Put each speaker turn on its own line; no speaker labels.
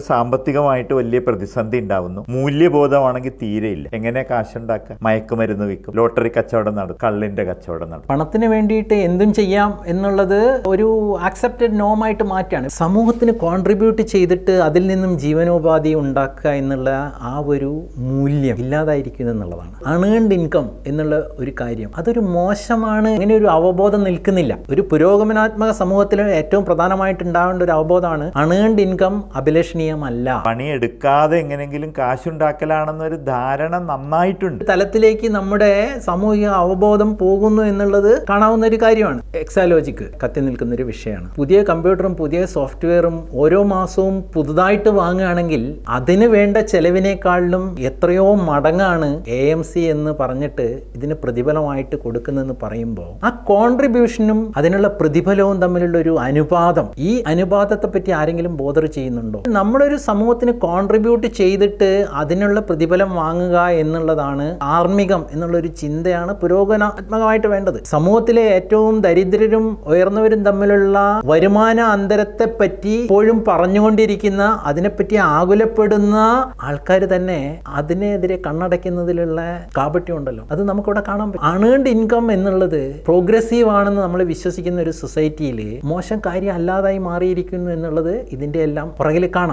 സാമ്പത്തികമായിട്ട് വലിയ പ്രതിസന്ധി ഉണ്ടാവുന്നു. മൂല്യബോധമാണെങ്കിൽ തീരെയില്ല എങ്ങനെ കാശുണ്ടാക്കുക മയക്കുമരുന്ന് വിൽക്കും. ലോട്ടറി കച്ചവടം നടത്തും കള്ളിന്റെ കച്ചവടം നടത്തും
പണത്തിന് വേണ്ടിയിട്ട് എന്തും ചെയ്യാം എന്നുള്ളത് ഒരു ആക്സെപ്റ്റഡ് നോമായിട്ട് മാറ്റാണ് സമൂഹത്തിന് കോൺട്രിബ്യൂട്ട് ചെയ്തിട്ട് അതിൽ നിന്നും ജീവനോപാധി ഉണ്ടാക്കുക എന്നുള്ള ആ ഒരു മൂല്യം ഇല്ലാതായിരിക്കുന്നു എന്നുള്ളതാണ്. അണേൺഡ് ഇൻകം എന്നുള്ള ഒരു കാര്യം അതൊരു മോശമാണ്. ഇങ്ങനെ ഒരു അവബോധം നിൽക്കുന്നില്ല. ഒരു പുരോഗമനാത്മക സമൂഹത്തിൽ ഏറ്റവും പ്രധാനമായിട്ട് ഉണ്ടാവേണ്ട ഒരു അവബോധമാണ്. അണേൺഡ് ഇൻകം അഭിലഷണീയമല്ല
പണിയെടുക്കാതെ എങ്ങനെങ്കിലും കാശുണ്ടാക്കലാണെന്നൊരു ധാരണ നന്നായിട്ടുണ്ട്.
തലത്തിലേക്ക് നമ്മുടെ സാമൂഹിക അവബോധം പോകുന്നു എന്നുള്ളത് കാണാവുന്ന ഒരു കാര്യമാണ്. എക്സാലോജിക്ക് കത്തി നിൽക്കുന്ന ഒരു വിഷയമാണ്. പുതിയ കമ്പ്യൂട്ടറും പുതിയ സോഫ്റ്റ്വെയറും ഓരോ മാസവും പുതുതായിട്ട് വാങ്ങുകയാണെങ്കിൽ അതിന് വേണ്ട ചെലവിനേക്കാളിലും എത്രയോ മടങ്ങാണ് എ എം സി എന്ന് പറഞ്ഞിട്ട് ഇതിന് പ്രതിഫലമായിട്ട് കൊടുക്കുന്നതെന്ന് പറയുമ്പോൾ ആ കോൺട്രിബ്യൂഷനും അതിനുള്ള പ്രതിഫലവും തമ്മിലുള്ള ഒരു അനുപാതം. ഈ അനുപാതത്തെ പറ്റി ആരെങ്കിലും ബോധർ ചെയ്യുന്നുണ്ടോ? നമ്മളൊരു സമൂഹത്തിന് കോൺട്രിബ്യൂട്ട് ചെയ്തിട്ട് അതിനുള്ള പ്രതിഫലം വാങ്ങുക എന്നുള്ളതാണ് ആർമികം എന്നുള്ളൊരു ചിന്തയാണ് പുരോഗമനാത്മകമായിട്ട് വേണ്ടത്. സമൂഹത്തിലെ ഏറ്റവും ദരിദ്രരും ഉയർന്നവരും തമ്മിലുള്ള വരുമാന അന്തരത്തെ പറ്റി ഇപ്പോഴും പറഞ്ഞുകൊണ്ടിരിക്കുന്ന അതിനെപ്പറ്റി ആകുലപ്പെടുന്ന ആൾക്കാർ തന്നെ അതിനെതിരെ കണ്ണടയ്ക്കുന്നതിലുള്ള കാപട്യം ഉണ്ടല്ലോ. അത് നമുക്കിവിടെ കാണാൻ പറ്റും. അണേൺഡ് ഇൻകം എന്നുള്ളത് പ്രോഗ്രസീവ് ആണെന്ന് നമ്മൾ വിശ്വസിക്കുന്ന ഒരു സൊസൈറ്റിയിൽ മോശം കാര്യം അല്ലാതായി മാറിയിരിക്കുന്നു എന്നുള്ളത് ഇതിന്റെ എല്ലാം പുറകിൽ കാണാം.